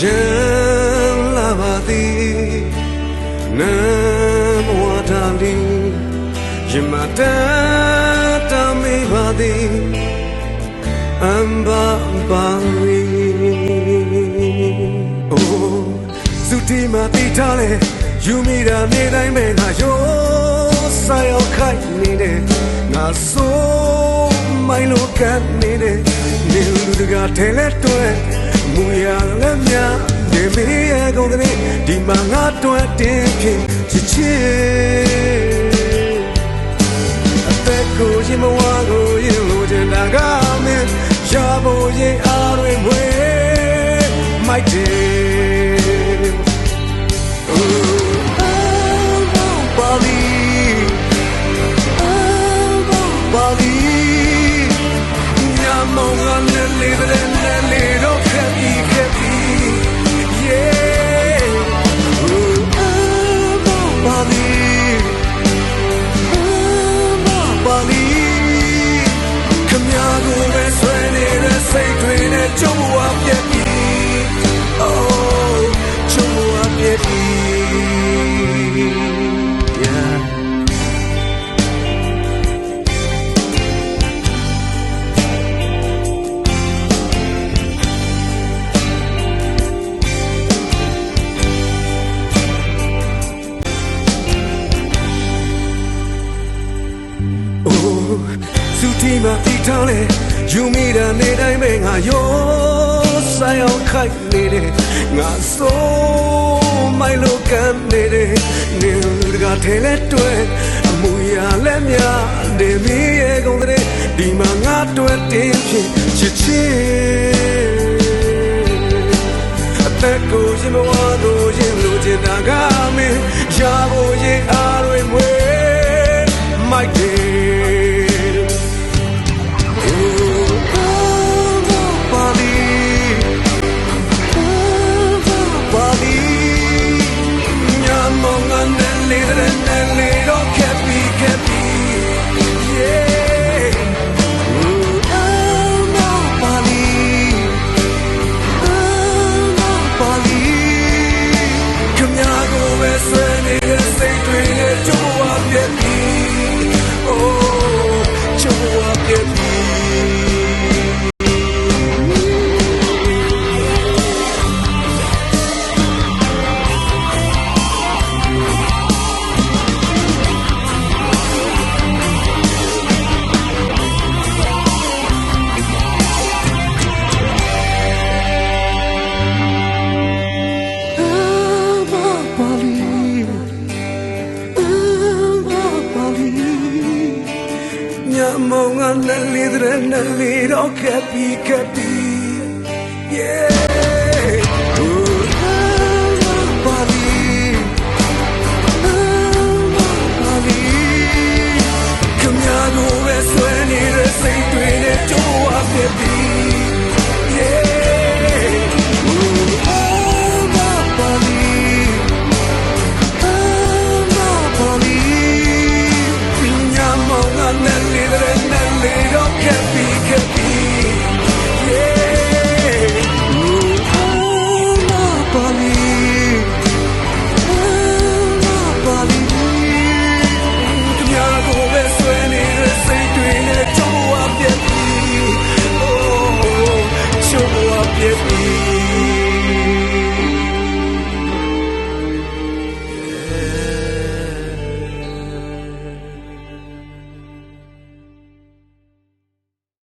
ရင်လာပါသည်နမဝတာလီယမတတမေပါသည်အမ်ဘာပါရီအိုးစုတီမတီထားလေယူမိတာနေတိုင်းပဲငါရောဆိုင်အောင်ခိုက်နေတယ်ငါဆိုမိုင်းလိုကပ်နေတယ်နေလူတကာထဲလဲတွဲမူရလည်း များဒီမီရဲ့ကုန်တဲ့ဒီမှာငါတွဲတင်ဖြစ်ချစ်ချစ်အသက်ကိုရင်မဝါကိုရင်လို့ချင်တာကမင်းရဖို့ရင်အားတွေမွေမိုက်တယ်ပါလီပါလီည စုတီမတီထောင်းလေယူမိတာနေတိုင်းပဲငါရောဆိုင်အောင်ခိုက်နေတယ်ငါဆိုမိုင်လိုကန်နေတယ်နေလူတကာထဲလဲတွဲအမူအရာလဲများနေမီရဲ့ကုန်တဲ့ဒီမှာငါတွဲတင်ဖြစ်ချစ်ချစ်အသက်ကိုရင်မဝါကိုရင်လို့ချင်တာကမင်းရဖို့ရင်အားတွေမွေမို ညမောင်ငါနဲ့လေးတဲ့နဲ့လေးတော့ခက်ပြီးခက်ပြီး yeah